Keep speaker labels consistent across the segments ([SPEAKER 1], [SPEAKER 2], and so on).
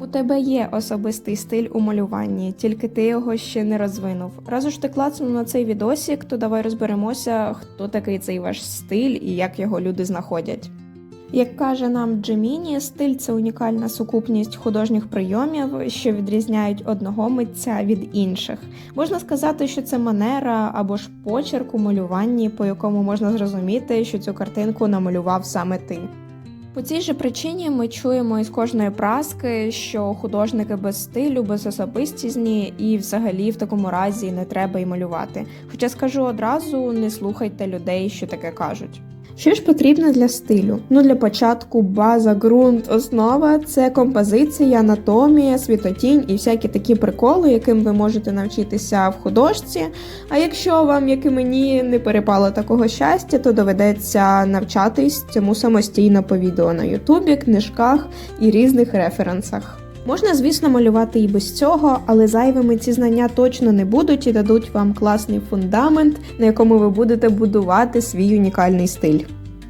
[SPEAKER 1] У тебе є особистий стиль у малюванні, тільки ти його ще не розвинув. Разу ж ти клацнув на цей відосик, то давай розберемося, хто такий цей ваш стиль і як його люди знаходять. Як каже нам Джеміні, стиль це унікальна сукупність художніх прийомів, що відрізняють одного митця від інших. Можна сказати, що це манера або ж почерк у малюванні, по якому можна зрозуміти, що цю картинку намалював саме ти. По цій же причині ми чуємо із кожної праски, що художники без стилю, без особистісні, і взагалі в такому разі не треба й малювати. Хоча скажу одразу, не слухайте людей, що таке кажуть. Що ж потрібно для стилю? Ну для початку база, ґрунт, основа це композиція, анатомія, світотінь і всякі такі приколи, яким ви можете навчитися в художці. А якщо вам, як і мені, не перепало такого щастя, то доведеться навчатись цьому самостійно по відео на Ютубі, книжках і різних референсах. Можна, звісно, малювати і без цього, але зайвими ці знання точно не будуть і дадуть вам класний фундамент, на якому ви будете будувати свій унікальний стиль.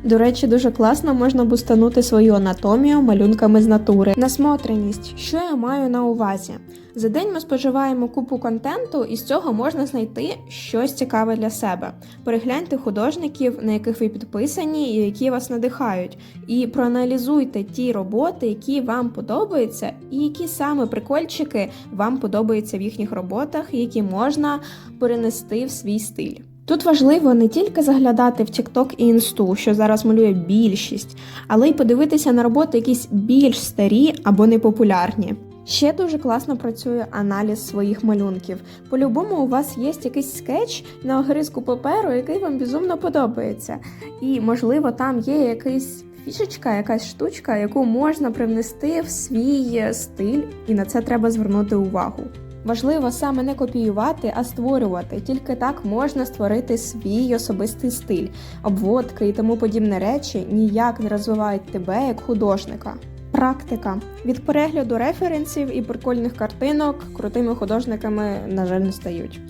[SPEAKER 1] До речі, дуже класно можна бустанути свою анатомію малюнками з натури. Насмотреність, що я маю на увазі? За день ми споживаємо купу контенту, і з цього можна знайти щось цікаве для себе. Перегляньте художників, на яких ви підписані і які вас надихають, і проаналізуйте ті роботи, які вам подобаються, і які саме прикольчики вам подобаються в їхніх роботах, які можна перенести в свій стиль. Тут важливо не тільки заглядати в TikTok і інсту, що зараз малює більшість, але й подивитися на роботи якісь більш старі або непопулярні. Ще дуже класно працює аналіз своїх малюнків. По-любому у вас є якийсь скетч на огризку паперу, який вам безумно подобається. І, можливо, там є якийсь фішечка, якась штучка, яку можна привнести в свій стиль, і на це треба звернути увагу. Важливо саме не копіювати, а створювати. Тільки так можна створити свій особистий стиль. Обводки і тому подібні речі ніяк не розвивають тебе як художника. Практика від перегляду референсів і прикольних картинок крутими художниками, на жаль, не стають.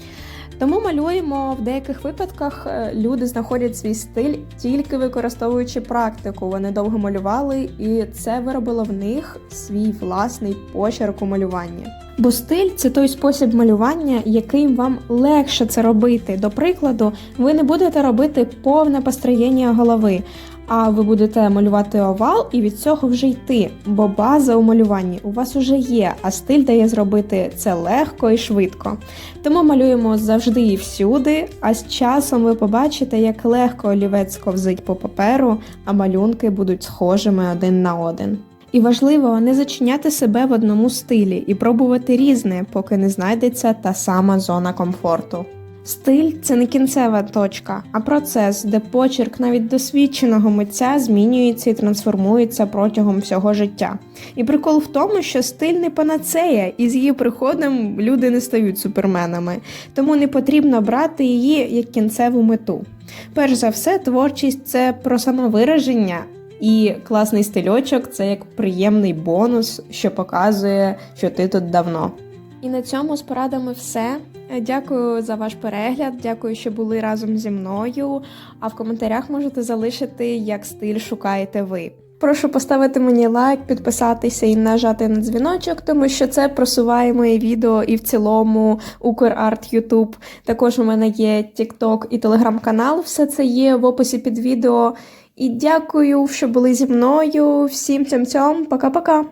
[SPEAKER 1] Тому малюємо в деяких випадках е, люди знаходять свій стиль тільки використовуючи практику. Вони довго малювали, і це виробило в них свій власний почерк у малюванні. Бо стиль це той спосіб малювання, яким вам легше це робити. До прикладу, ви не будете робити повне построєння голови, а ви будете малювати овал і від цього вже йти. Бо база у малюванні у вас уже є, а стиль дає зробити це легко і швидко. Тому малюємо завжди і всюди, а з часом ви побачите, як легко олівець сковзить по паперу, а малюнки будуть схожими один на один. І важливо не зачиняти себе в одному стилі і пробувати різне, поки не знайдеться та сама зона комфорту. Стиль це не кінцева точка, а процес, де почерк навіть досвідченого митця змінюється і трансформується протягом всього життя. І прикол в тому, що стиль не панацея, і з її приходом люди не стають суперменами, тому не потрібно брати її як кінцеву мету. Перш за все, творчість це про самовираження, і класний стильочок це як приємний бонус, що показує, що ти тут давно. І на цьому з порадами все. Дякую за ваш перегляд, дякую, що були разом зі мною. А в коментарях можете залишити, як стиль шукаєте ви. Прошу поставити мені лайк, підписатися і нажати на дзвіночок, тому що це просуває моє відео і в цілому Украрт Ютуб. Також у мене є TikTok і телеграм-канал. Все це є в описі під відео. І дякую, що були зі мною. Всім цьом-цьом, пока-пока!